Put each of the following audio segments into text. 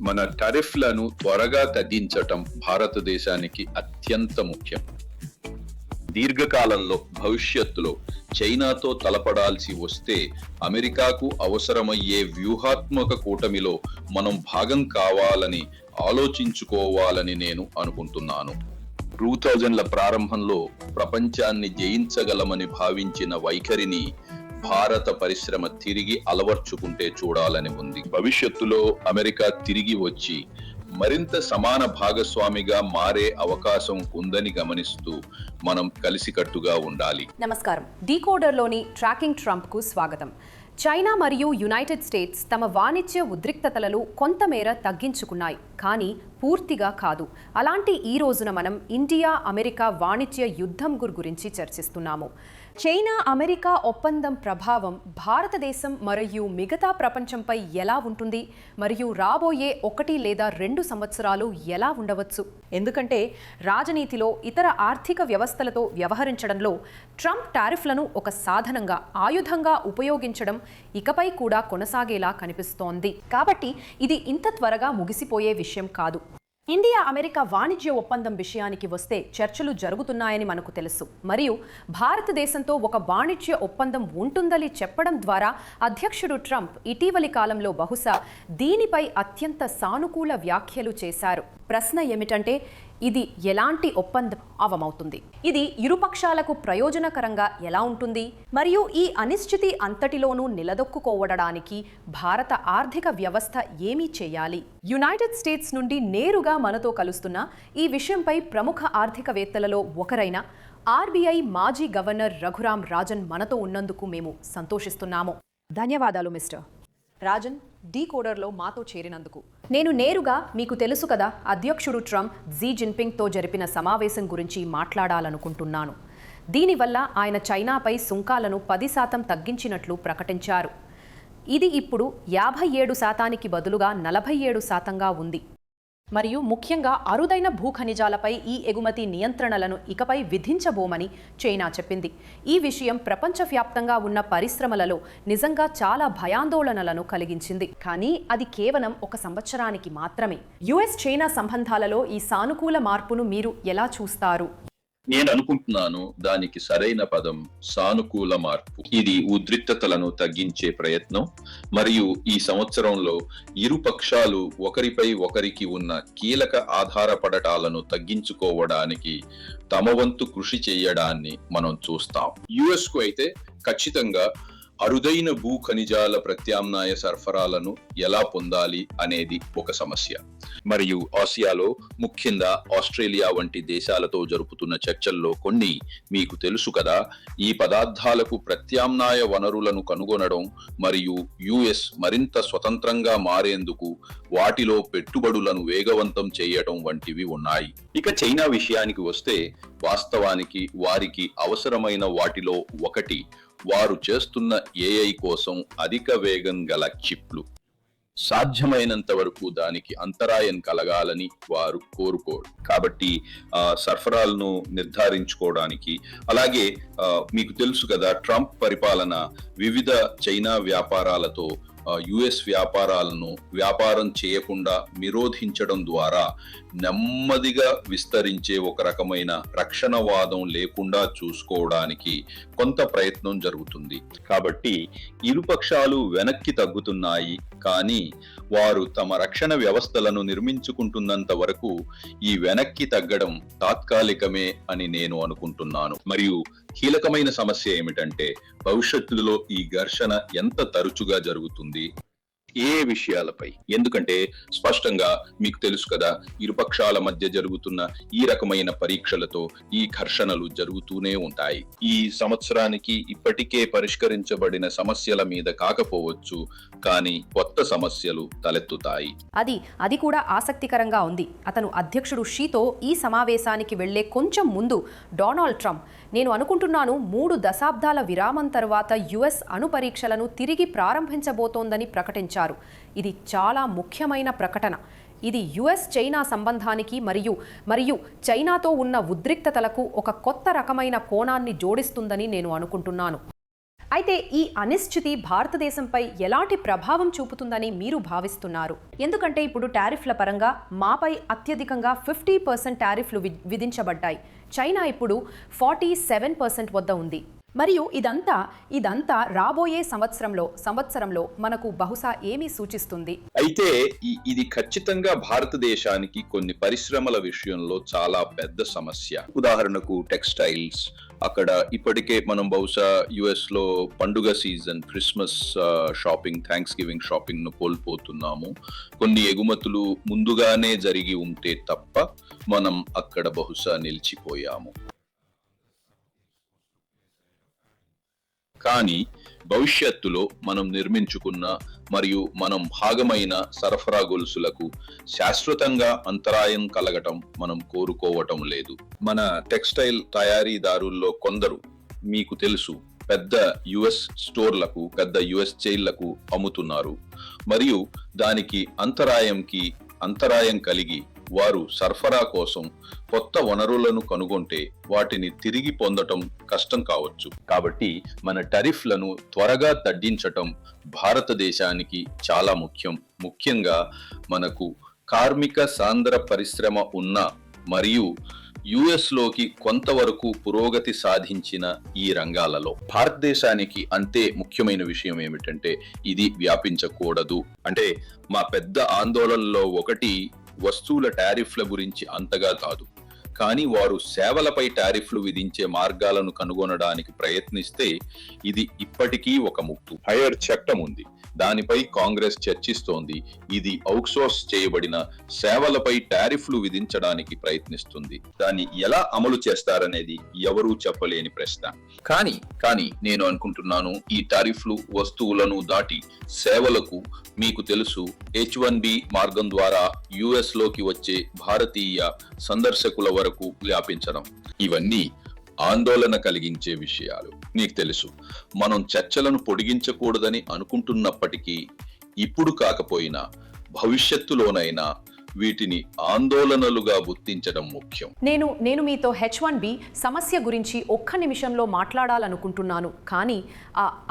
మన టరిఫ్లను త్వరగా తగ్గించటం భారతదేశానికి అత్యంత ముఖ్యం. దీర్ఘకాలంలో భవిష్యత్తులో చైనాతో తలపడాల్సి వస్తే అమెరికాకు అవసరమయ్యే వ్యూహాత్మక కూటమిలో మనం భాగం కావాలని ఆలోచించుకోవాలని నేను అనుకుంటున్నాను. టూ థౌజండ్ల ప్రారంభంలో ప్రపంచాన్ని జయించగలమని భావించిన వైఖరిని భారత పరిశ్రమ తిరిగి అలవర్చుకుంటే చూడాలని ఉంది. భవిష్యత్తులో అమెరికా తిరిగి వచ్చి మరింత సమాన భాగస్వామిగా మారే అవకాశం ఉందని గమనిస్తూ మనం కలిసికట్టుగా ఉండాలి. నమస్కారం. డీకోడర్లోని ట్రాకింగ్ ట్రంప్కు స్వాగతం. చైనా మరియు యునైటెడ్ స్టేట్స్ తమ వాణిజ్య ఉద్రిక్తతలను కొంతమేర తగ్గించుకున్నాయి. కానీ పూర్తిగా కాదు. అలాంటి ఈ రోజున మనం ఇండియా అమెరికా వాణిజ్య యుద్ధం గురించి చర్చిస్తున్నాము. చైనా అమెరికా ఒప్పందం ప్రభావం భారతదేశం మరియు మిగతా ప్రపంచంపై ఎలా ఉంటుంది? మరియు రాబోయే ఒకటి లేదా రెండు సంవత్సరాలు ఎలా ఉండవచ్చు? ఎందుకంటే రాజనీతిలో ఇతర ఆర్థిక వ్యవస్థలతో వ్యవహరించడంలో ట్రంప్ టారిఫ్లను ఒక సాధనంగా ఆయుధంగా ఉపయోగించడం ఇకపై కూడా కొనసాగేలా కనిపిస్తోంది. కాబట్టి ఇది ఇంత త్వరగా ముగిసిపోయే విషయం కాదు. ఇండియా అమెరికా వాణిజ్య ఒప్పందం విషయానికి వస్తే చర్చలు జరుగుతున్నాయని మనకు తెలుసు. మరియు భారతదేశంతో ఒక వాణిజ్య ఒప్పందం ఉంటుందని చెప్పడం ద్వారా అధ్యక్షుడు ట్రంప్ ఇటీవలి కాలంలో బహుశా దీనిపై అత్యంత సానుకూల వ్యాఖ్యలు చేశారు. ప్రశ్న ఏమిటంటే ఇది ఎలాంటి ఒప్పందం అవమవుతుంది? ఇది ఇరుపక్షాలకు ప్రయోజనకరంగా ఎలా ఉంటుంది? మరియు ఈ అనిశ్చితి అంతటిలోనూ నిలదొక్కుకోవడానికి భారత ఆర్థిక వ్యవస్థ ఏమీ చేయాలి? యునైటెడ్ స్టేట్స్ నుండి నేరుగా మనతో కలుస్తున్న ఈ విషయంపై ప్రముఖ ఆర్థికవేత్తలలో ఒకరైన ఆర్బీఐ మాజీ గవర్నర్ రఘురాం రాజన్ మనతో ఉన్నందుకు మేము సంతోషిస్తున్నాము. ధన్యవాదాలు మిస్టర్. రాజన్ డీకోడర్లో మాతో చేరినందుకు. నేను నేరుగా మీకు తెలుసు కదా అధ్యక్షుడు ట్రంప్ జీ జిన్పింగ్తో జరిపిన సమావేశం గురించి మాట్లాడాలనుకుంటున్నాను. దీనివల్ల ఆయన చైనాపై సుంకాలను పది శాతం తగ్గించినట్లు ప్రకటించారు. ఇది ఇప్పుడు యాభై ఏడు శాతానికి బదులుగా నలభై ఏడు శాతంగా ఉంది. మరియు ముఖ్యంగా అరుదైన భూ ఖనిజాలపై ఈ ఎగుమతి నియంత్రణలను ఇకపై విధించబోమని చైనా చెప్పింది. ఈ విషయం ప్రపంచవ్యాప్తంగా ఉన్న పరిశ్రమలలో నిజంగా చాలా భయాందోళనలను కలిగించింది. కానీ అది కేవలం ఒక సంవత్సరానికి మాత్రమే. యుఎస్ చైనా సంబంధాలలో ఈ సానుకూల మార్పును మీరు ఎలా చూస్తారు? నేను అనుకుంటున్నాను దానికి సరైన పదం సానుకూల మార్పు. ఇది ఉద్రిక్తతలను తగ్గించే ప్రయత్నం మరియు ఈ సంవత్సరంలో ఇరు పక్షాలు ఒకరిపై ఒకరికి ఉన్న కీలక ఆధారపడటాలను తగ్గించుకోవడానికి తమ వంతు కృషి చేయడాన్ని మనం చూస్తాం. యుఎస్కు అయితే ఖచ్చితంగా అరుదైన భూ ఖనిజాల ప్రత్యామ్నాయ సరఫరాలను ఎలా పొందాలి అనేది ఒక సమస్య. మరియు ఆసియాలో ముఖ్యంగా ఆస్ట్రేలియా వంటి దేశాలతో జరుపుతున్న చర్చల్లో కొన్ని మీకు తెలుసు కదా. ఈ పదార్థాలకు ప్రత్యామ్నాయ వనరులను కనుగొనడం మరియు యుఎస్ మరింత స్వతంత్రంగా మారేందుకు వాటిలో పెట్టుబడులను వేగవంతం చేయడం వంటివి ఉన్నాయి. ఇక చైనా విషయానికి వస్తే వాస్తవానికి వారికి అవసరమైన వాటిలో ఒకటి వారు చేస్తున్న ఏఐ కోసం అధిక వేగం గల చిప్లు. సాధ్యమైనంత వరకు దానికి అంతరాయం కలగాలని వారు కోరుకోరు. కాబట్టి సరఫరాలను నిర్ధారించుకోవడానికి అలాగే మీకు తెలుసు కదా ట్రంప్ పరిపాలన వివిధ చైనా వ్యాపారాలతో యుఎస్ వ్యాపారాలను వ్యాపారం చేయకుండా నిరోధించడం ద్వారా నెమ్మదిగా విస్తరించే ఒక రకమైన రక్షణవాదం లేకుండా చూసుకోవడానికి కొంత ప్రయత్నం జరుగుతుంది. కాబట్టి ఇరుపక్షాలు వెనక్కి తగ్గుతున్నాయి. కానీ వారు తమ రక్షణ వ్యవస్థలను నిర్మించుకుంటున్నంత వరకు ఈ వెనక్కి తగ్గడం తాత్కాలికమే అని నేను అనుకుంటున్నాను. మరియు కీలకమైన సమస్య ఏమిటంటే భవిష్యత్తులో ఈ ఘర్షణ ఎంత తరచుగా జరుగుతుంది? ఏ విషయాలపై? ఎందుకంటే స్పష్టంగా మీకు తెలుసు కదా ఇరుపక్షాల మధ్య జరుగుతున్న ఈ రకమైన పరీక్షలతో ఈ ఘర్షణలు జరుగుతూనే ఉంటాయి. ఈ సంవత్సరానికి ఇప్పటికే పరిష్కరించబడిన సమస్యల మీద కాకపోవచ్చు కానీ కొత్త సమస్యలు తలెత్తుతాయి. అది అది కూడా ఆసక్తికరంగా ఉంది. అతను అధ్యక్షుడు షీతో ఈ సమావేశానికి వెళ్ళే కొంచెం ముందు డొనాల్డ్ ట్రంప్ నేను అనుకుంటున్నాను మూడు దశాబ్దాల విరామం తర్వాత యుఎస్ అణు పరీక్షలను తిరిగి ప్రారంభించబోతోందని ప్రకటించారు. ఇది చాలా ముఖ్యమైన ప్రకటన. ఇది యుఎస్ చైనా సంబంధానికి మరియు మరియు చైనాతో ఉన్న ఉద్రిక్తతలకు ఒక కొత్త రకమైన కోణాన్ని జోడిస్తుందని నేను అనుకుంటున్నాను. అయితే ఈ అనిశ్చితి భారతదేశంపై ఎలాంటి ప్రభావం చూపుతుందని మీరు భావిస్తున్నారు? ఎందుకంటే ఇప్పుడు టారిఫ్ల పరంగా మాపై అత్యధికంగా ఫిఫ్టీ పర్సెంట్ టారిఫ్లు వి- విధించబడ్డాయి. చైనా ఇప్పుడు ఫార్టీ సెవెన్ పర్సెంట్ వద్ద ఉంది. మరియు ఇదంతా ఇదంతా రాబోయే సంవత్సరంలో సంవత్సరంలో మనకు బహుశా ఏమి సూచిస్తుంది? అయితే ఇది ఖచ్చితంగా భారతదేశానికి కొన్ని పరిశ్రమల విషయంలో చాలా పెద్ద సమస్య. ఉదాహరణకు టెక్స్టైల్స్. అక్కడ ఇప్పటికే మనం బహుశా యుఎస్లో పండుగ season Christmas shopping Thanksgiving షాపింగ్ను కోల్పోతున్నాము. కొన్ని ఎగుమతులు ముందుగానే జరిగి ఉంటే తప్ప మనం అక్కడ బహుశా నిలిచిపోయాము. కానీ భవిష్యత్తులో మనం నిర్మించుకున్న మరియు మనం భాగమైన సరఫరా గొలుసులకు శాశ్వతంగా అంతరాయం కలగటం మనం కోరుకోవటం లేదు. మన టెక్స్టైల్ తయారీదారుల్లో కొందరు మీకు తెలుసు పెద్ద యుఎస్ స్టోర్లకు పెద్ద యుఎస్ చైన్లకు అమ్ముతున్నారు. మరియు దానికి అంతరాయంకి అంతరాయం కలిగి వారు సరఫరా కోసం కొత్త వనరులను కనుగొంటే వాటిని తిరిగి పొందటం కష్టం కావచ్చు. కాబట్టి మన టరిఫ్లను త్వరగా తగ్గించటం భారతదేశానికి చాలా ముఖ్యం. ముఖ్యంగా మనకు కార్మిక సాంద్ర పరిశ్రమ ఉన్న మరియు యుఎస్లోకి కొంతవరకు పురోగతి సాధించిన ఈ రంగాలలో. భారతదేశానికి అంతే ముఖ్యమైన విషయం ఏమిటంటే ఇది వ్యాపించకూడదు. అంటే మా పెద్ద ఆందోళనలో ఒకటి వస్తువుల టారిఫ్ల గురించి అంతగా కాదు. కానీ వారు సేవలపై టారిఫ్లు విధించే మార్గాలను కనుగొనడానికి ప్రయత్నిస్తే ఇది ఇప్పటికీ ఒక ముక్కు హైయర్ చట్టం ఉంది. దానిపై కాంగ్రెస్ చర్చిస్తోంది. ఇది అవుట్సోర్స్ చేయబడిన సేవలపై టారిఫ్లు విధించడానికి ప్రయత్నిస్తుంది. దాన్ని ఎలా అమలు చేస్తారనేది ఎవరూ చెప్పలేని ప్రశ్న. కానీ కానీ నేను అనుకుంటున్నాను ఈ టారిఫ్లు వస్తువులను దాటి సేవలకు మీకు తెలుసు హెచ్ వన్ బి మార్గం ద్వారా యుఎస్లోకి వచ్చే భారతీయ సందర్శకుల వరకు వ్యాపించడం. ఇవన్నీ ఆందోళన కలిగించే విషయాలు. నీకు తెలుసు. మనం చర్చలను పొడిగించకూడదని అనుకుంటున్నప్పటికీ ఇప్పుడు కాకపోయినా భవిష్యత్తులోనైనా వీటిని ఆందోళనలుగా గుర్తించడం ముఖ్యం. నేను నేను మీతో హెచ్ వన్ బి సమస్య గురించి ఒక్క నిమిషంలో మాట్లాడాలనుకుంటున్నాను. కానీ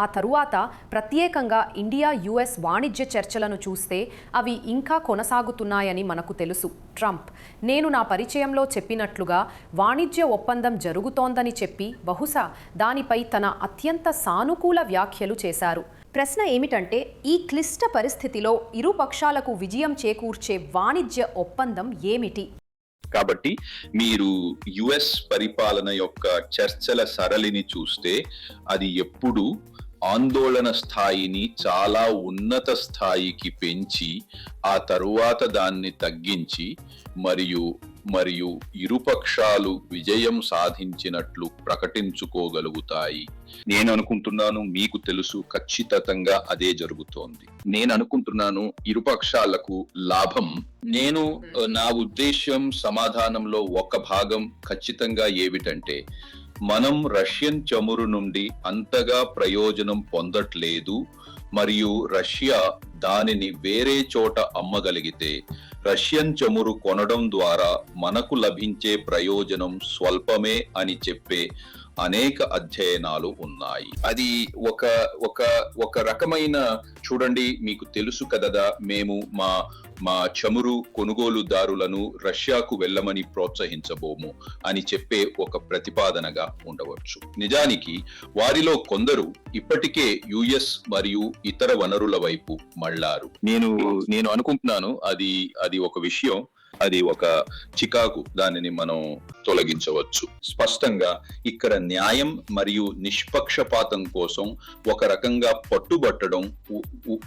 ఆ తరువాత ప్రత్యేకంగా ఇండియా యుఎస్ వాణిజ్య చర్చలను చూస్తే అవి ఇంకా కొనసాగుతున్నాయని మనకు తెలుసు. ట్రంప్ నేను నా పరిచయంలో చెప్పినట్లుగా వాణిజ్య ఒప్పందం జరుగుతోందని చెప్పి బహుశా దానిపై తన అత్యంత సానుకూల వ్యాఖ్యలు చేశారు. ప్రశ్న ఏమిటంటే ఈ క్లిష్ట పరిస్థితిలో ఇరు పక్షాలకు విజయం చేకూర్చే వాణిజ్య ఒప్పందం ఏమిటి? కాబట్టి మీరు యుఎస్ పరిపాలన యొక్క చర్చల సరళిని చూస్తే అది ఎప్పుడు ఆందోళన స్థాయిని చాలా ఉన్నత స్థాయికి పెంచి ఆ తరువాత దాన్ని తగ్గించి మరియు మరియు ఇరుపక్షాలు విజయం సాధించినట్లు ప్రకటించుకోగలుగుతాయి. నేను అనుకుంటున్నాను మీకు తెలుసు ఖచ్చితంగా అదే జరుగుతోంది. నేను అనుకుంటున్నాను ఇరుపక్షాలకు లాభం. నేను నా ఉద్దేశ్యం సమాధానంలో ఒక భాగం ఖచ్చితంగా ఏమిటంటే మనం రష్యన్ చమురు నుండి అంతగా ప్రయోజనం పొందట్లేదు మరియు రష్యా దానిని వేరే చోట అమ్మగలిగితే రష్యన్ చమురు కొనడం ద్వారా మనకు లభించే ప్రయోజనం స్వల్పమే అని చెప్పే అనేక అధ్యయనాలు ఉన్నాయి. అది ఒక ఒక ఒక రకమైన చూడండి మీకు తెలుసు కదా మేము మా మా చమురు కొనుగోలుదారులను రష్యాకు వెళ్ళమని ప్రోత్సహించబోము అని చెప్పే ఒక ప్రతిపాదనగా ఉండవచ్చు. నిజానికి వారిలో కొందరు ఇప్పటికే యుఎస్ మరియు ఇతర వనరుల వైపు మళ్ళారు. నేను నేను అనుకుంటున్నాను అది అది ఒక విషయం. అది ఒక చికాకు దానిని మనం తొలగించవచ్చు. స్పష్టంగా ఇక్కడ న్యాయం మరియు నిష్పక్షపాతం కోసం ఒక రకంగా పట్టుబట్టడం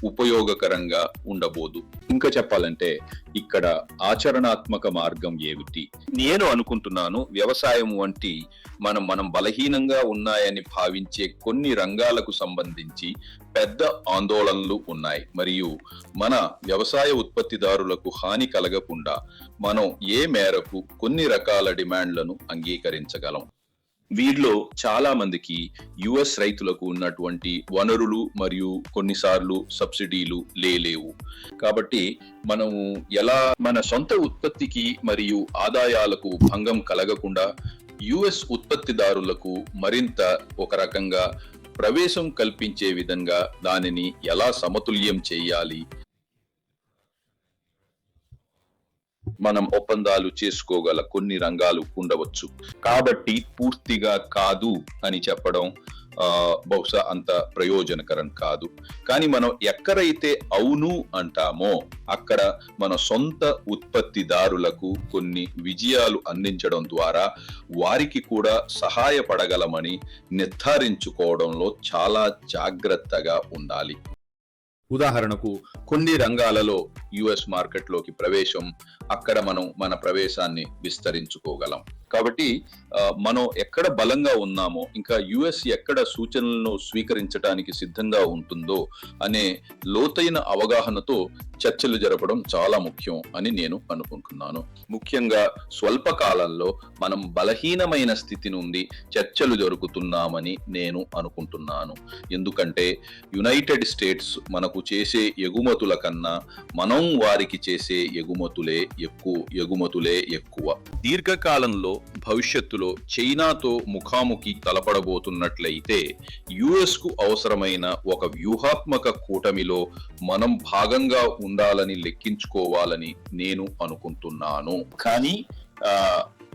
ఉపయోగకరంగా ఉండబోదు. ఇంకా చెప్పాలంటే ఇక్కడ ఆచరణాత్మక మార్గం ఏమిటి? నేను అనుకుంటున్నాను వ్యవసాయం వంటి మనం మనం బలహీనంగా ఉన్నాయని భావించే కొన్ని రంగాలకు సంబంధించి పెద్ద ఆందోళనలు ఉన్నాయి. మరియు మన వ్యవసాయ ఉత్పత్తిదారులకు హాని కలగకుండా మనం ఏ మేరకు కొన్ని రకాల డిమాండ్లను అంగీకరించగలం? వీరిలో చాలా మందికి యుఎస్ రైతులకు ఉన్నటువంటి వనరులు మరియు కొన్నిసార్లు సబ్సిడీలు లేలేవు. కాబట్టి మనము ఎలా మన సొంత ఉత్పత్తికి మరియు ఆదాయాలకు భంగం కలగకుండా యుఎస్ ఉత్పత్తిదారులకు మరింత ఒక రకంగా ప్రవేశం కల్పించే విధంగా దానిని ఎలా సమతుల్యం చేయాలి? మనం ఒప్పందాలు చేసుకోగల కొన్ని రంగాలు ఉండవచ్చు. కాబట్టి పూర్తిగా కాదు అని చెప్పడం బహుశా అంత ప్రయోజనకరం కాదు. కానీ మనం ఎక్కడైతే అవును అంటామో అక్కడ మన సొంత ఉత్పత్తిదారులకు కొన్ని విజయాలు అందించడం ద్వారా వారికి కూడా సహాయపడగలమని నిర్ధారించుకోవడంలో చాలా జాగ్రత్తగా ఉండాలి. ఉదాహరణకు కొన్ని రంగాలలో యుఎస్ మార్కెట్లోకి ప్రవేశం అక్కడ మనం మన ప్రవేశాన్ని విస్తరించుకోగలం. కాబట్టి మనం ఎక్కడ బలంగా ఉన్నామో ఇంకా యుఎస్ ఎక్కడ సూచనలను స్వీకరించడానికి సిద్ధంగా ఉంటుందో అనే లోతైన అవగాహనతో చర్చలు జరపడం చాలా ముఖ్యం అని నేను అనుకుంటున్నాను. ముఖ్యంగా స్వల్ప కాలంలో మనం బలహీనమైన స్థితి నుండి చర్చలు జరుగుతున్నామని నేను అనుకుంటున్నాను. ఎందుకంటే యునైటెడ్ స్టేట్స్ మనకు చేసే ఎగుమతుల కన్నా మనం వారికి చేసే ఎగుమతులే ఎక్కువ ఎగుమతులే ఎక్కువ. దీర్ఘకాలంలో భవిష్యత్తులో చైనాతో ముఖాముఖి తలపడబోతున్నట్లయితే యుఎస్కు అవసరమైన ఒక వ్యూహాత్మక కూటమిలో మనం భాగంగా ఉండాలని లెక్కించుకోవాలని నేను అనుకుంటున్నాను. కానీ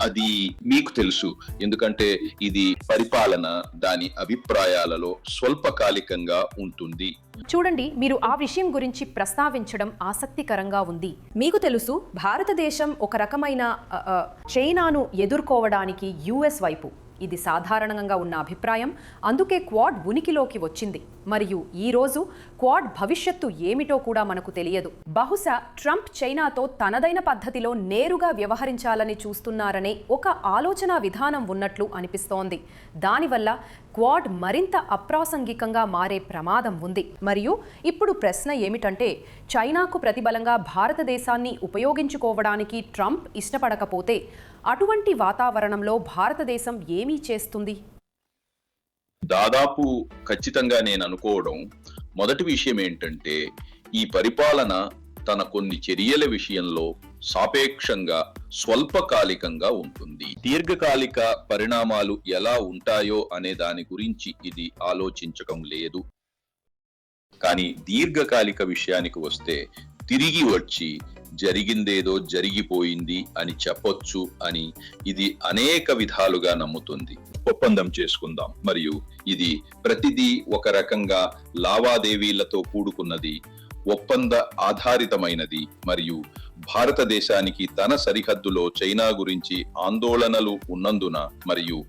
అది మీకు తెలుసు. ఎందుకంటే ఇది పరిపాలన దాని అభిప్రాయాలలో స్వల్పకాలికంగా ఉంటుంది. చూడండి మీరు ఆ విషయం గురించి ప్రస్తావించడం ఆసక్తికరంగా ఉంది. మీకు తెలుసు భారతదేశం ఒక రకమైన చైనాను ఎదుర్కోవడానికి యుఎస్ వైపు. ఇది సాధారణంగా ఉన్న అభిప్రాయం. అందుకే క్వాడ్ ఉనికిలోకి వచ్చింది. మరియు ఈ రోజు క్వాడ్ భవిష్యత్తు ఏమిటో కూడా మనకు తెలియదు. బహుశా ట్రంప్ చైనాతో తనదైన పద్ధతిలో నేరుగా వ్యవహరించాలని చూస్తున్నారనే ఒక ఆలోచన విధానం ఉన్నట్లు అనిపిస్తోంది. దానివల్ల క్వాడ్ మరింత అప్రాసంగికంగా మారే ప్రమాదం ఉంది. మరియు ఇప్పుడు ప్రశ్న ఏమిటంటే చైనాకు ప్రతిబలంగా భారతదేశాన్ని ఉపయోగించుకోవడానికి ట్రంప్ ఇష్టపడకపోతే అటువంటి వాతావరణంలో భారతదేశం ఏమీ చేస్తుంది? దాదాపు ఖచ్చితంగా నేను అనుకోవడం మొదటి విషయం ఏంటంటే ఈ పరిపాలన తన కొన్ని చర్యల విషయంలో సాపేక్షంగా స్వల్పకాలికంగా ఉంటుంది. దీర్ఘకాలిక పరిణామాలు ఎలా ఉంటాయో అనే దాని గురించి ఇది ఆలోచించటం లేదు. కానీ దీర్ఘకాలిక విషయానికి వస్తే తిరిగి వచ్చి జరిగిందేదో జరిగిపోయింది అని చెప్పొచ్చు అని ఇది అనేక విధాలుగా నమ్ముతుంది. ఒప్పందం చేసుకుందాం. మరియు ఇది ప్రతిదీ ఒక రకంగా లావాదేవీలతో కూడుకున్నది ఒప్పంద ఆధారితమైనది మరియు భారతదేశానికి తన సరిహద్దులో చైనా గురించి ఆందోళనలు ఉన్నందున మరియు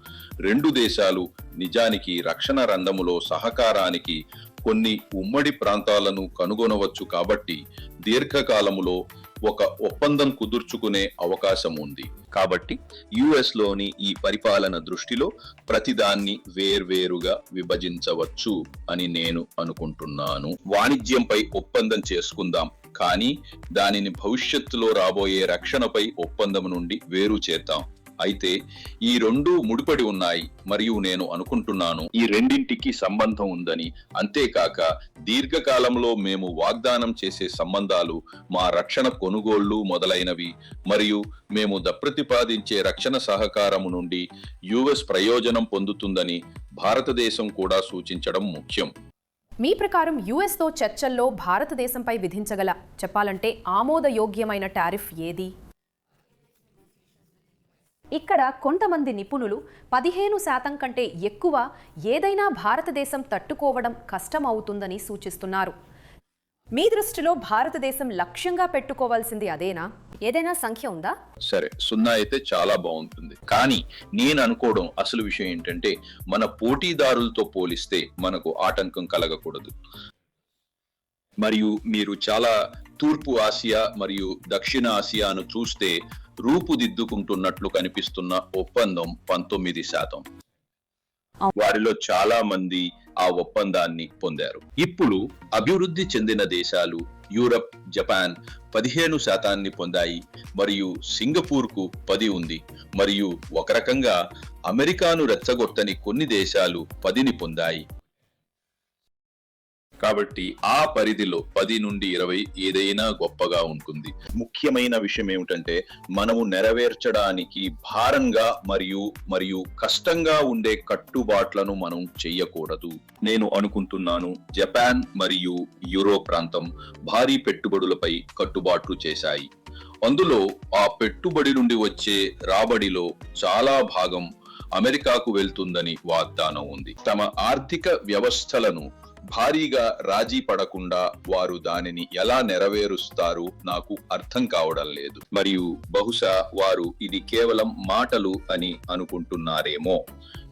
రెండు దేశాలు నిజానికి రక్షణ రంగములో సహకారానికి కొన్ని ఉమ్మడి ప్రాంతాలను కనుగొనవచ్చు కాబట్టి దీర్ఘకాలములో ఒక ఒప్పందం కుదుర్చుకునే అవకాశం ఉంది. కాబట్టి యుఎస్లోని ఈ పరిపాలన దృష్టిలో ప్రతిదాన్ని వేర్వేరుగా విభజించవచ్చు అని నేను అనుకుంటున్నాను. వాణిజ్యంపై ఒప్పందం చేసుకుందాం. కానీ దానిని భవిష్యత్తులో రాబోయే రక్షణపై ఒప్పందం నుండి వేరు చేద్దాం. అయితే ఈ రెండు ముడిపడి ఉన్నాయి మరియు నేను అనుకుంటున్నాను ఈ రెండింటికి సంబంధం ఉందని. అంతేకాక దీర్ఘకాలంలో మేము వాగ్దానం చేసే సంబంధాలు మా రక్షణ కొనుగోళ్ళు మొదలైనవి మరియు మేము దప్రతిపాదించే రక్షణ సహకారము నుండి యుఎస్ ప్రయోజనం పొందుతుందని భారతదేశం కూడా సూచించడం ముఖ్యం. మీ ప్రకారం యుఎస్తో చర్చల్లో భారతదేశంపై విధించగల చెప్పాలంటే ఆమోదయోగ్యమైన టారిఫ్ ఏది? ఇక్కడ కొంతమంది నిపుణులు పదిహేను శాతం కంటే ఎక్కువ ఏదైనా భారతదేశం తట్టుకోవడం కష్టం అవుతుందని సూచిస్తున్నారు. మీ దృష్టిలో భారతదేశం లక్ష్యంగా పెట్టుకోవాల్సింది అదేనా? ఏదైనా సంఖ్య ఉందా? సరే సున్నా అయితే చాలా బాగుంటుంది. కానీ నేను అనుకోవడం అసలు విషయం ఏంటంటే మన పోటీదారులతో పోలిస్తే మనకు ఆటంకం కలగకూడదు. మరియు మీరు చాలా తూర్పు ఆసియా మరియు దక్షిణ ఆసియాను చూస్తే రూపుదిద్దుకుంటున్నట్లు కనిపిస్తున్న ఒప్పందం పంతొమ్మిది శాతం. వారిలో చాలా మంది ఆ ఒప్పందాన్ని పొందారు. ఇప్పుడు అభివృద్ధి చెందిన దేశాలు యూరప్ జపాన్ పదిహేను శాతాన్ని పొందాయి మరియు సింగపూర్కు పది ఉంది. మరియు ఒక రకంగా అమెరికాను రెచ్చగొట్టని కొన్ని దేశాలు పదిని పొందాయి. కాబట్టి ఆ పరిధిలో పది నుండి ఇరవై ఏదైనా గొప్పగా ఉంటుంది. ముఖ్యమైన విషయం ఏమిటంటే మనము నెరవేర్చడానికి భారంగా మరియు మరియు కష్టంగా ఉండే కట్టుబాట్లను మనం చెయ్యకూడదు. నేను అనుకుంటున్నాను జపాన్ మరియు యూరోప్ ప్రాంతం భారీ పెట్టుబడులపై కట్టుబాట్లు చేశాయి. అందులో ఆ పెట్టుబడి నుండి వచ్చే రాబడిలో చాలా భాగం అమెరికాకు వెళ్తుందని వాగ్దానం ఉంది. తమ ఆర్థిక వ్యవస్థలను భారీగా రాజీ పడకుండా వారు దానిని ఎలా నెరవేరుస్తారు నాకు అర్థం కావడం లేదు. మరియు బహుశా వారు ఇది కేవలం మాటలు అని అనుకుంటున్నారేమో.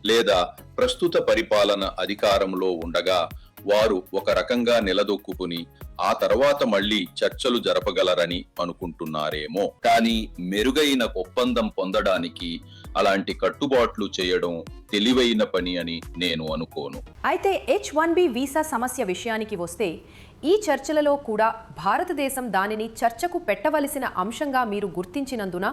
లేదా ప్రస్తుత పరిపాలన అధికారంలో ఉండగా వారు ఒక రకంగా నిలదొక్కుకుని ఆ తర్వాత మళ్ళీ చర్చలు జరపగలరని అనుకుంటున్నారేమో. కానీ మెరుగైన ఒప్పందం పొందడానికి అలాంటి కట్టుబాట్లు చేయడం తెలివైన పని అని నేను అనుకోను. అయితే హెచ్ వన్ బి వీసా సమస్య విషయానికి వస్తే ఈ చర్చలలో కూడా భారతదేశం దానిని చర్చకు పెట్టవలసిన అంశంగా మీరు గుర్తించినందున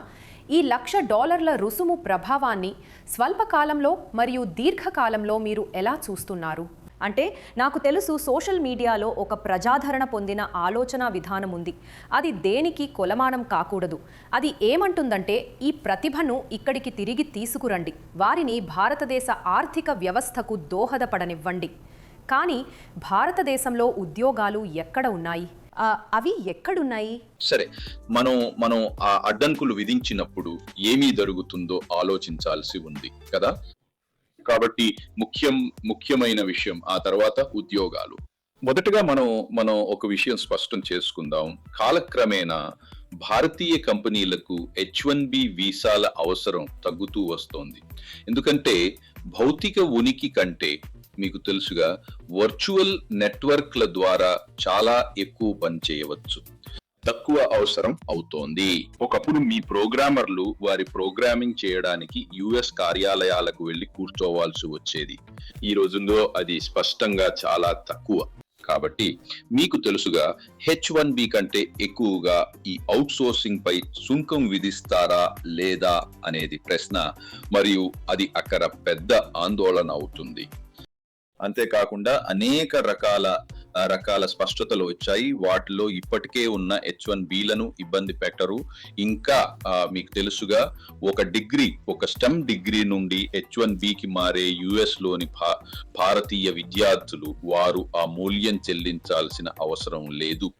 ఈ లక్ష డాలర్ల రుసుము ప్రభావాన్ని స్వల్పకాలంలో మరియు దీర్ఘకాలంలో మీరు ఎలా చూస్తున్నారు? అంటే నాకు తెలుసు సోషల్ మీడియాలో ఒక ప్రజాదరణ పొందిన ఆలోచన విధానం ఉంది. అది దేనికి కొలమానం కాకూడదు. అది ఏమంటుందంటే ఈ ప్రతిభను ఇక్కడికి తిరిగి తీసుకురండి. వారిని భారతదేశ ఆర్థిక వ్యవస్థకు దోహదపడనివ్వండి. కానీ భారతదేశంలో ఉద్యోగాలు ఎక్కడ ఉన్నాయి? అవి ఎక్కడున్నాయి? సరే మనం మనం ఆ అడ్డంకులు విధించినప్పుడు ఏమీ జరుగుతుందో ఆలోచించాల్సి ఉంది కదా? కాబట్టి ముఖ్యం ముఖ్యమైన విషయం ఆ తర్వాత ఉద్యోగాలు. మొదటగా మనం మనం ఒక విషయం స్పష్టం చేసుకుందాం. కాలక్రమేణా భారతీయ కంపెనీలకు హెచ్ వన్ బి వీసాల అవసరం తగ్గుతూ వస్తోంది. ఎందుకంటే భౌతిక ఉనికి కంటే మీకు తెలుసుగా వర్చువల్ నెట్వర్క్ల ద్వారా చాలా ఎక్కువ పని చేయవచ్చు. తక్కువ అవసరం అవుతోంది. ఒకప్పుడు మీ ప్రోగ్రామర్లు వారి ప్రోగ్రామింగ్ చేయడానికి యుఎస్ కార్యాలయాలకు వెళ్ళి కూర్చోవాల్సి వచ్చేది. ఈ రోజుల్లో అది స్పష్టంగా చాలా తక్కువ. కాబట్టి మీకు తెలుసుగా హెచ్ వన్ బి కంటే ఎక్కువగా ఈ అవుట్ సోర్సింగ్ పై సుంకం విధిస్తారా లేదా అనేది ప్రశ్న. మరియు అది అక్కడ పెద్ద ఆందోళన అవుతుంది. అంతేకాకుండా అనేక రకాల రకాల స్పష్టతలు వచ్చాయి. వాటిలో ఇప్పటికే ఉన్న హెచ్ వన్ బీలను ఇబ్బంది పెట్టరు. ఇంకా మీకు తెలుసుగా ఒక డిగ్రీ ఒక స్టెమ్ డిగ్రీ నుండి హెచ్ వన్ బికి మారే యుఎస్లోని భా- భారతీయ విద్యార్థులు వారు ఆ మూల్యం చెల్లించాల్సిన అవసరం లేదు.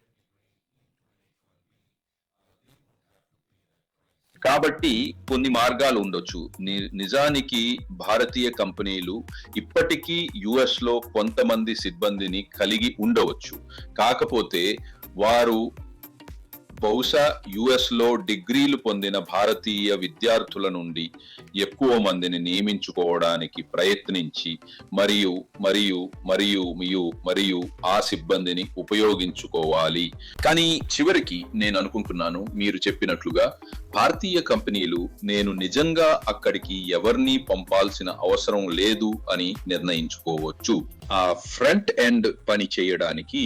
కాబట్టి కొన్ని మార్గాలు ఉండొచ్చు. ని- నిజానికి భారతీయ కంపెనీలు ఇప్పటికీ యుఎస్లో కొంతమంది సిబ్బందిని కలిగి ఉండవచ్చు. కాకపోతే వారు బహుశా యుఎస్లో డిగ్రీలు పొందిన భారతీయ విద్యార్థుల నుండి ఎక్కువ మందిని నియమించుకోవడానికి ప్రయత్నించి మరియు మరియు మరియు మరియు మరియు ఆ సిబ్బందిని ఉపయోగించుకోవాలి. కానీ చివరికి నేను అనుకుంటున్నాను మీరు చెప్పినట్లుగా భారతీయ కంపెనీలు నేను నిజంగా అక్కడికి ఎవరిని పంపాల్సిన అవసరం లేదు అని నిర్ణయించుకోవచ్చు. ఆ ఫ్రంట్ ఎండ్ పని చేయడానికి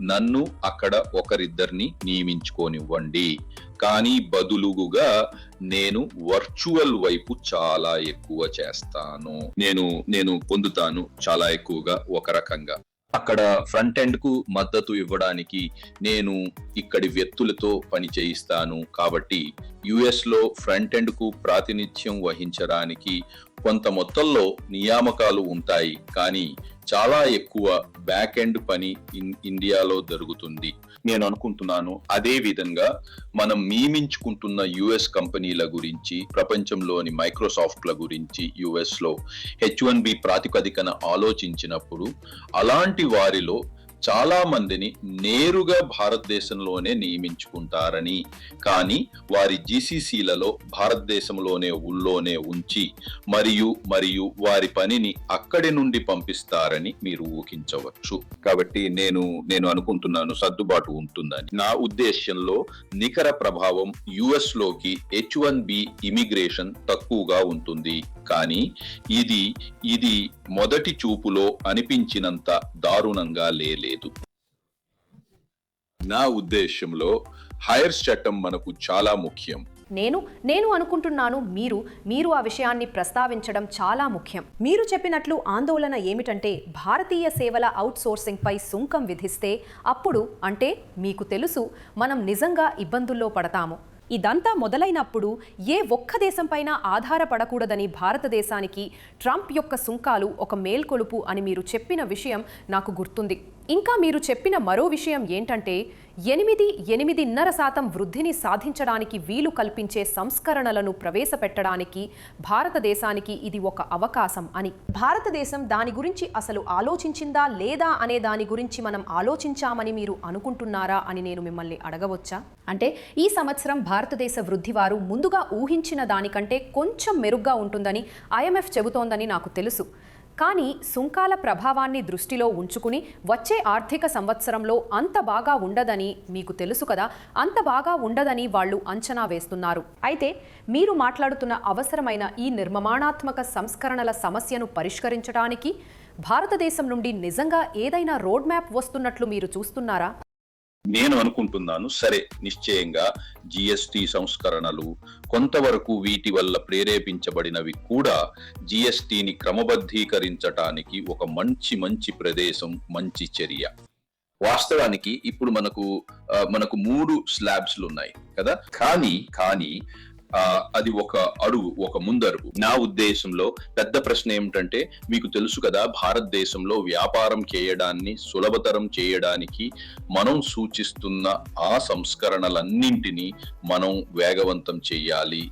నన్ను అక్కడ ఒకరిద్దరిని నియమించుకోనివ్వండి. కానీ బదులుగుగా నేను వర్చువల్ వైపు చాలా ఎక్కువ చేస్తాను. నేను నేను పొందుతాను చాలా ఎక్కువగా ఒక రకంగా. అక్కడ ఫ్రంట్ ఎండ్కు మద్దతు ఇవ్వడానికి నేను ఇక్కడి వ్యక్తులతో పని చేయిస్తాను. కాబట్టి యుఎస్లో ఫ్రంట్ ఎండ్కు ప్రాతినిధ్యం వహించడానికి కొంత మొత్తంలో నియామకాలు ఉంటాయి కానీ చాలా ఎక్కువ బ్యాక్ ఎండ్ పని ఇన్ ఇండియాలో జరుగుతుంది. నేను అనుకుంటున్నాను అదే విధంగా మనం నియమించుకుంటున్న యుఎస్ కంపెనీల గురించి ప్రపంచంలోని మైక్రోసాఫ్ట్ల గురించి యుఎస్లో హెచ్ వన్ బి ప్రాతిపదికన ఆలోచించినప్పుడు అలాంటి వారిలో చాలా మందిని నేరుగా భారతదేశంలోనే నియమించుకుంటారని కానీ వారి జీసీసీలలో భారతదేశంలోనే ఉల్లోనే ఉంచి మరియు మరియు వారి పనిని అక్కడి నుండి పంపిస్తారని మీరు ఊహించవచ్చు. కాబట్టి నేను నేను అనుకుంటున్నాను సర్దుబాటు ఉంటుందని. నా ఉద్దేశ్యంలో నికర ప్రభావం యుఎస్లోకి హెచ్ వన్ బి ఇమిగ్రేషన్ తక్కువగా ఉంటుంది. కానీ ఇది ఇది మొదటి చూపులో అనిపించినంత దారుణంగా లేలేదు. నా ఉద్దేశంలో హైర్స్ చట్టం మనకు చాలా ముఖ్యం. నేను నేను అనుకుంటున్నాను మీరు మీరు ఆ విషయాన్ని ప్రస్తావించడం చాలా ముఖ్యం. మీరు చెప్పినట్లు ఆందోళన ఏమిటంటే భారతీయ సేవల అవుట్సోర్సింగ్పై సుంకం విధిస్తే అప్పుడు అంటే మీకు తెలుసు మనం నిజంగా ఇబ్బందుల్లో పడతాము. ఇదంతా మొదలైనప్పుడు ఏ ఒక్క దేశంపైన ఆధారపడకూడదని భారతదేశానికి ట్రంప్ యొక్క సుంకాలు ఒక మేల్కొలుపు అని మీరు చెప్పిన విషయం నాకు గుర్తుంది. ఇంకా మీరు చెప్పిన మరో విషయం ఏంటంటే ఎనిమిది ఎనిమిదిన్నర శాతం వృద్ధిని సాధించడానికి వీలు కల్పించే సంస్కరణలను ప్రవేశపెట్టడానికి భారతదేశానికి ఇది ఒక అవకాశం అని. భారతదేశం దాని గురించి అసలు ఆలోచించిందా లేదా అనే దాని గురించి మనం ఆలోచించామని మీరు అనుకుంటున్నారా అని నేను మిమ్మల్ని అడగవచ్చా? అంటే ఈ సంవత్సరం భారతదేశ వృద్ధి వారు ముందుగా ఊహించిన దానికంటే కొంచెం మెరుగ్గా ఉంటుందని ఐఎంఎఫ్ చెబుతోందని నాకు తెలుసు. కానీ సుంకాల ప్రభావాన్ని దృష్టిలో ఉంచుకుని వచ్చే ఆర్థిక సంవత్సరంలో అంత బాగా ఉండదని మీకు తెలుసు కదా అంత బాగా ఉండదని వాళ్ళు అంచనా వేస్తున్నారు. అయితే మీరు మాట్లాడుతున్న అవసరమైన ఈ నిర్మమాణాత్మక సంస్కరణల సమస్యను పరిష్కరించడానికి భారతదేశం నుండి నిజంగా ఏదైనా రోడ్ మ్యాప్ వస్తున్నట్లు మీరు చూస్తున్నారా? నేను అనుకుంటున్నాను సరే నిశ్చయంగా జిఎస్టి సంస్కరణలు కొంతవరకు వీటి వల్ల ప్రేరేపించబడినవి కూడా జిఎస్టిని క్రమబద్ధీకరించటానికి ఒక మంచి మంచి ప్రదేశం మంచి చర్య. వాస్తవానికి ఇప్పుడు మనకు మనకు మూడు స్లాబ్స్లు ఉన్నాయి కదా? కానీ కానీ అది ఒక అడుగు ఒక ముందరుగు నా ఉద్దేశంలో పెద్ద ప్రశ్న ఏమిటంటే మీకు తెలుసు కదా భారతదేశంలో వ్యాపారం చేయడాన్ని సులభతరం చేయడానికి మనం సూచిస్తున్న ఆ సంస్కరణలన్నింటినీ మనం వేగవంతం చేయాలి.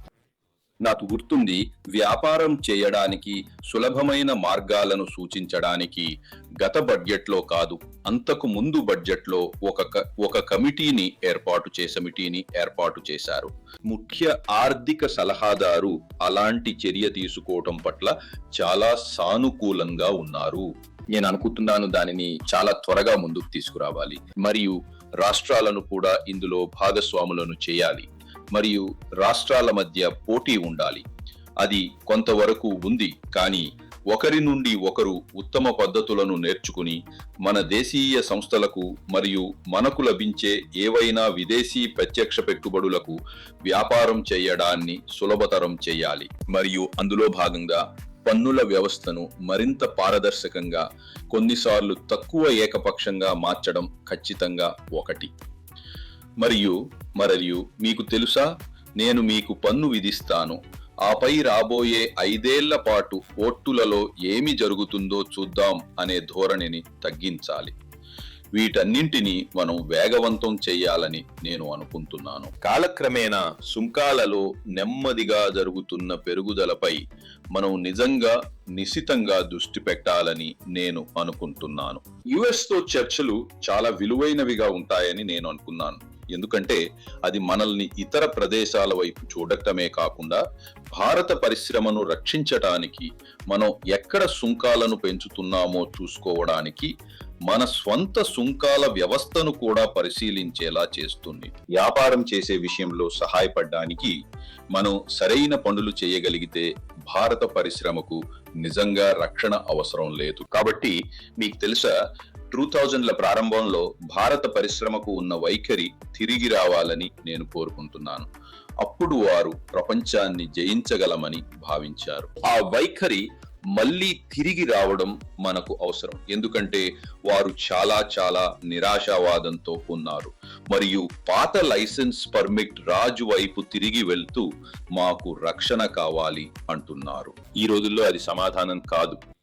నాకు గుర్తుంది వ్యాపారం చేయడానికి సులభమైన మార్గాలను సూచించడానికి గత బడ్జెట్లో కాదు అంతకు ముందు బడ్జెట్లో ఒక ఒక కమిటీని ఏర్పాటు చేసమిటీని ఏర్పాటు చేశారు. ముఖ్య ఆర్థిక సలహాదారు అలాంటి చర్య తీసుకోవటం పట్ల చాలా సానుకూలంగా ఉన్నారు. నేను అనుకుంటున్నాను దానిని చాలా త్వరగా ముందుకు తీసుకురావాలి. మరియు రాష్ట్రాలను కూడా ఇందులో భాగస్వాములను చేయాలి. మరియు రాష్ట్రాల మధ్య పోటీ ఉండాలి. అది కొంతవరకు ఉంది కానీ ఒకరి నుండి ఒకరు ఉత్తమ పద్ధతులను నేర్చుకుని మన దేశీయ సంస్థలకు మరియు మనకు లభించే ఏవైనా విదేశీ ప్రత్యక్ష పెట్టుబడులకు వ్యాపారం చేయడాన్ని సులభతరం చేయాలి. మరియు అందులో భాగంగా పన్నుల వ్యవస్థను మరింత పారదర్శకంగా కొన్నిసార్లు తక్కువ ఏకపక్షంగా మార్చడం ఖచ్చితంగా ఒకటి. మరియు మరియు మీకు తెలుసా? నేను మీకు పన్ను విధిస్తాను. ఆపై రాబోయే ఐదేళ్ళ పాటు ఓట్టులలో ఏమి జరుగుతుందో చూద్దాం అనే ధోరణిని తగ్గించాలి. వీటన్నింటినీ మనం వేగవంతం చేయాలని నేను అనుకుంటున్నాను. కాలక్రమేణా సుంకాలలో నెమ్మదిగా జరుగుతున్న పెరుగుదలపై మనం నిజంగా నిశితంగా దృష్టి పెట్టాలని నేను అనుకుంటున్నాను. యుఎస్తో చర్చలు చాలా విలువైనవిగా ఉంటాయని నేను అనుకున్నాను. ఎందుకంటే అది మనల్ని ఇతర ప్రదేశాల వైపు చూడటమే కాకుండా భారత పరిశ్రమను రక్షించటానికి మనం ఎక్కడ సుంకాలను పెంచుతున్నామో చూసుకోవడానికి మన స్వంత సుంకాల వ్యవస్థను కూడా పరిశీలించేలా చేస్తుంది. వ్యాపారం చేసే విషయంలో సహాయపడడానికి మనం సరైన పనులు చేయగలిగితే భారత పరిశ్రమకు నిజంగా రక్షణ అవసరం లేదు. కాబట్టి మీకు తెలుసా టూ థౌజండ్ల ప్రారంభంలో భారత పరిశ్రమకు ఉన్న వైఖరి తిరిగి రావాలని నేను కోరుకుంటున్నాను. అప్పుడు వారు ప్రపంచాన్ని జయించగలమని భావించారు. ఆ వైఖరి మళ్ళీ తిరిగి రావడం మనకు అవసరం. ఎందుకంటే వారు చాలా చాలా నిరాశావాదంతో ఉన్నారు. మరియు పాత లైసెన్స్ పర్మిట్ రాజు వైపు తిరిగి వెళ్తూ మాకు రక్షణ కావాలి అంటున్నారు. ఈ రోజుల్లో అది సమాధానం కాదు.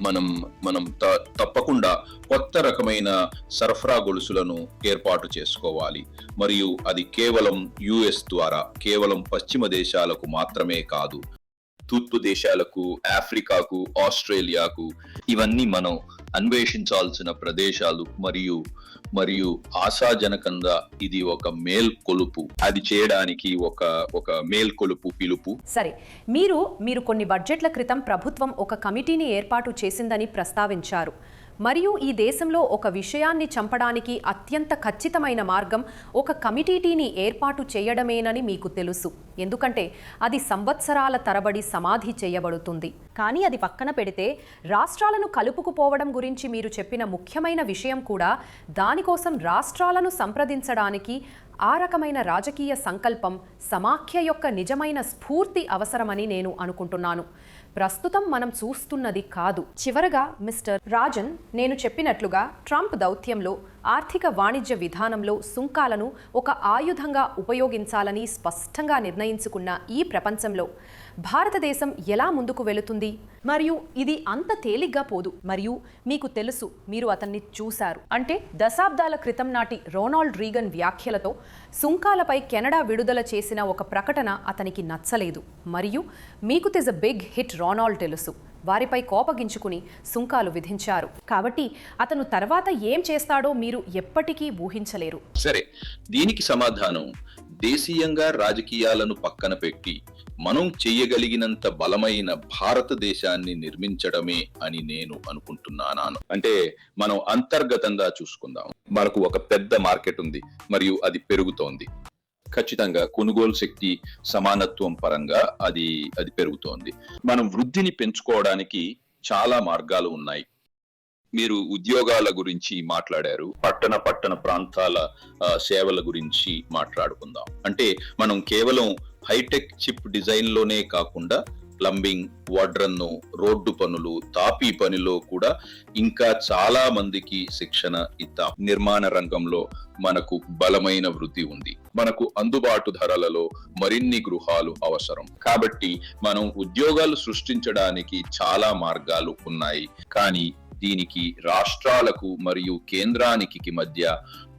మనం మనం త- తప్పకుండా కొత్త రకమైన సరఫరా గొలుసులను ఏర్పాటు చేసుకోవాలి. మరియు అది కేవలం యుఎస్ ద్వారా కేవలం పశ్చిమ దేశాలకు మాత్రమే కాదు తూర్పు దేశాలకు ఆఫ్రికాకు ఆస్ట్రేలియాకు ఇవన్నీ మనం అన్వేషించాల్సిన ప్రదేశాలు మరియు మరియు ఆశాజనకంగా ఇది ఒక మేల్కొలుపు. అది చేయడానికి ఒక ఒక మేల్కొలుపు పిలుపు. సరే మీరు మీరు కొన్ని బడ్జెట్ల క్రితం ప్రభుత్వం ఒక కమిటీని ఏర్పాటు చేసిందని ప్రస్తావించారు. మరియు ఈ దేశంలో ఒక విషయాన్ని చంపడానికి అత్యంత ఖచ్చితమైన మార్గం ఒక కమిటీటీని ఏర్పాటు చేయడమేనని మీకు తెలుసు. ఎందుకంటే అది సంవత్సరాల తరబడి సమాధి చేయబడుతుంది. కానీ అది పక్కన పెడితే రాష్ట్రాలను కలుపుకుపోవడం గురించి మీరు చెప్పిన ముఖ్యమైన విషయం కూడా దానికోసం రాష్ట్రాలను సంప్రదించడానికి ఆ రకమైన రాజకీయ సంకల్పం సమాఖ్య యొక్క నిజమైన స్ఫూర్తి అవసరమని నేను అనుకుంటున్నాను. ప్రస్తుతం మనం చూస్తున్నది కాదు. చివరగా మిస్టర్ రాజన్ నేను చెప్పినట్లుగా ట్రంప్ దౌత్యంలో ఆర్థిక వాణిజ్య విధానంలో సుంకాలను ఒక ఆయుధంగా ఉపయోగించాలని స్పష్టంగా నిర్ణయించుకున్న ఈ ప్రపంచంలో భారతదేశం ఎలా ముందుకు వెళుతుంది? మరియు ఇది అంత తేలిగ్గా పోదు. మరియు మీకు తెలుసు మీరు అతన్ని చూశారు. అంటే దశాబ్దాల క్రితం నాటి రోనాల్డ్ రీగన్ వ్యాఖ్యలతో సుంకాలపై కెనడా విడుదల చేసిన ఒక ప్రకటన అతనికి నచ్చలేదు. మరియు మీకు తిజ్ అ బిగ్ హిట్ రోనాల్డ్ తెలుసు. వారిపై కోపగించుకుని సుంకాలు విధించారు. కాబట్టి అతను తర్వాత ఏం చేస్తాడో మీరు ఎప్పటికీ ఊహించలేరు. సరే దీనికి సమాధానం దేశీయంగా రాజకీయాలను పక్కన పెట్టి మనం చెయ్యగలిగినంత బలమైన భారతదేశాన్ని నిర్మించడమే అని నేను అనుకుంటున్నాను? అంటే మనం అంతర్గతంగా చూసుకుందాం. మనకు ఒక పెద్ద మార్కెట్ ఉంది మరియు అది పెరుగుతోంది. ఖచ్చితంగా కొనుగోలు శక్తి సమానత్వం పరంగా అది అది పెరుగుతోంది. మనం వృద్ధిని పెంచుకోవడానికి చాలా మార్గాలు ఉన్నాయి. మీరు ఉద్యోగాల గురించి మాట్లాడారు పట్టణ పట్టణ ప్రాంతాల సేవల గురించి మాట్లాడుకుందాం. అంటే మనం కేవలం హైటెక్ చిప్ డిజైన్లోనే కాకుండా ప్లంబింగ్ వాడ్రన్ను రోడ్డు పనులు తాపీ పనిలో కూడా ఇంకా చాలా మందికి శిక్షణ ఇద్దాం. నిర్మాణ రంగంలో మనకు బలమైన వృద్ధి ఉంది. మనకు అందుబాటు ధరలలో మరిన్ని గృహాలు అవసరం. కాబట్టి మనం ఉద్యోగాలు సృష్టించడానికి చాలా మార్గాలు ఉన్నాయి. కానీ దీనికి రాష్ట్రాలకు మరియు కేంద్రానికి మధ్య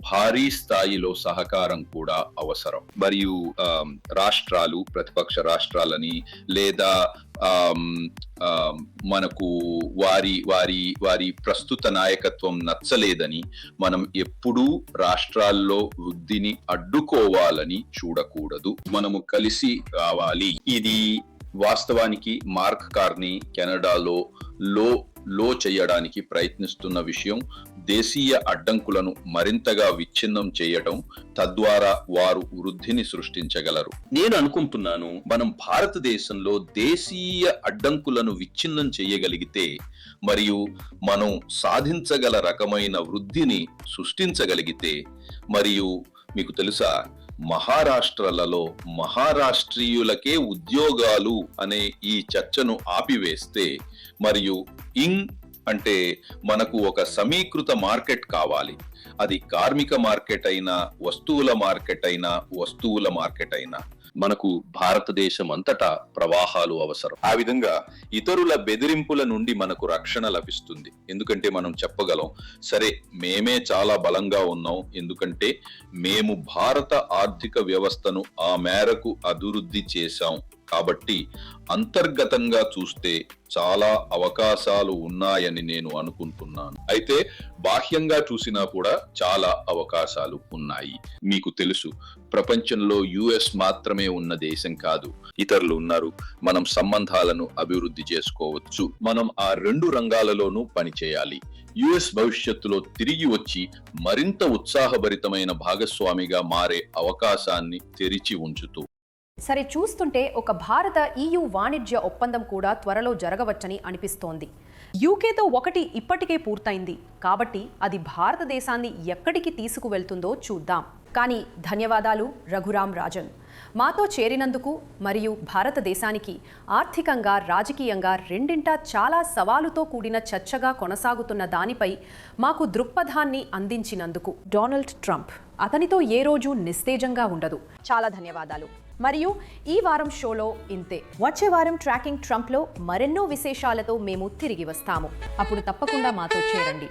భారీ స్థాయిలో సహకారం కూడా అవసరం. మరియు రాష్ట్రాలు ప్రతిపక్ష రాష్ట్రాలని లేదా మనకు వారి వారి వారి ప్రస్తుత నాయకత్వం నచ్చలేదని మనం ఎప్పుడూ రాష్ట్రాల్లో వృద్ధిని అడ్డుకోవాలని చూడకూడదు. మనము కలిసి రావాలి. ఇది వాస్తవానికి మార్క్ కార్ని కెనడాలో లో లో చేయడానికి ప్రయత్నిస్తున్న విషయం. దేశీయ అడ్డంకులను మరింతగా విచ్ఛిన్నం చేయటం తద్వారా వారు వృద్ధిని సృష్టించగలరు. నేను అనుకుంటున్నాను మనం భారతదేశంలో దేశీయ అడ్డంకులను విచ్ఛిన్నం చేయగలిగితే మరియు మనం సాధించగల రకమైన వృద్ధిని సృష్టించగలిగితే మరియు మీకు తెలుసా మహారాష్ట్రలలో మహారాష్ట్రీయులకే ఉద్యోగాలు అనే ఈ చర్చను ఆపివేస్తే మరియు ఇంగ్ అంటే మనకు ఒక సమీకృత మార్కెట్ కావాలి. అది కార్మిక మార్కెట్ అయినా వస్తువుల మార్కెట్ అయినా వస్తువుల మార్కెట్ అయినా. మనకు భారతదేశం అంతటా ప్రవాహాలు అవసరం. ఆ విధంగా ఇతరుల బెదిరింపుల నుండి మనకు రక్షణ లభిస్తుంది. ఎందుకంటే మనం చెప్పగలం సరే మేమే చాలా బలంగా ఉన్నాం. ఎందుకంటే మేము భారత ఆర్థిక వ్యవస్థను ఆ మేరకు అభివృద్ధి చేశాం. కాబట్టి అంతర్గతంగా చూస్తే చాలా అవకాశాలు ఉన్నాయని నేను అనుకుంటున్నాను. అయితే బాహ్యంగా చూసినా కూడా చాలా అవకాశాలు ఉన్నాయి. మీకు తెలుసు ప్రపంచంలో యుఎస్ మాత్రమే ఉన్న దేశం కాదు. ఇతరులు ఉన్నారు మనం సంబంధాలను అభివృద్ధి చేసుకోవచ్చు. మనం ఆ రెండు రంగాలలోనూ పనిచేయాలి. యుఎస్ భవిష్యత్తులో తిరిగి వచ్చి మరింత ఉత్సాహభరితమైన భాగస్వామిగా మారే అవకాశాన్ని తెరిచి ఉంచుతూ సరే చూస్తుంటే ఒక భారత ఈయు వాణిజ్య ఒప్పందం కూడా త్వరలో జరగవచ్చని అనిపిస్తోంది. యూకేతో ఒకటి ఇప్పటికే పూర్తయింది. కాబట్టి అది భారతదేశాన్ని ఎక్కడికి తీసుకువెళ్తుందో చూద్దాం. కానీ ధన్యవాదాలు రఘురాం రాజన్. మాతో చేరినందుకు మరియు భారతదేశానికి ఆర్థికంగా రాజకీయంగా రెండింటా చాలా సవాలుతో కూడిన చర్చగా కొనసాగుతున్న దానిపై మాకు దృక్పథాన్ని అందించినందుకు. Donald Trump. అతనితో ఏ రోజు నిస్తేజంగా ఉండదు. చాలా ధన్యవాదాలు. మరియు ఈ వారం షోలో ఇంతే. వచ్చే వారం ట్రాకింగ్ ట్రంప్లో మరెన్నో విశేషాలతో మేము తిరిగి వస్తాము. అప్పుడు తప్పకుండా మాతో చేరండి.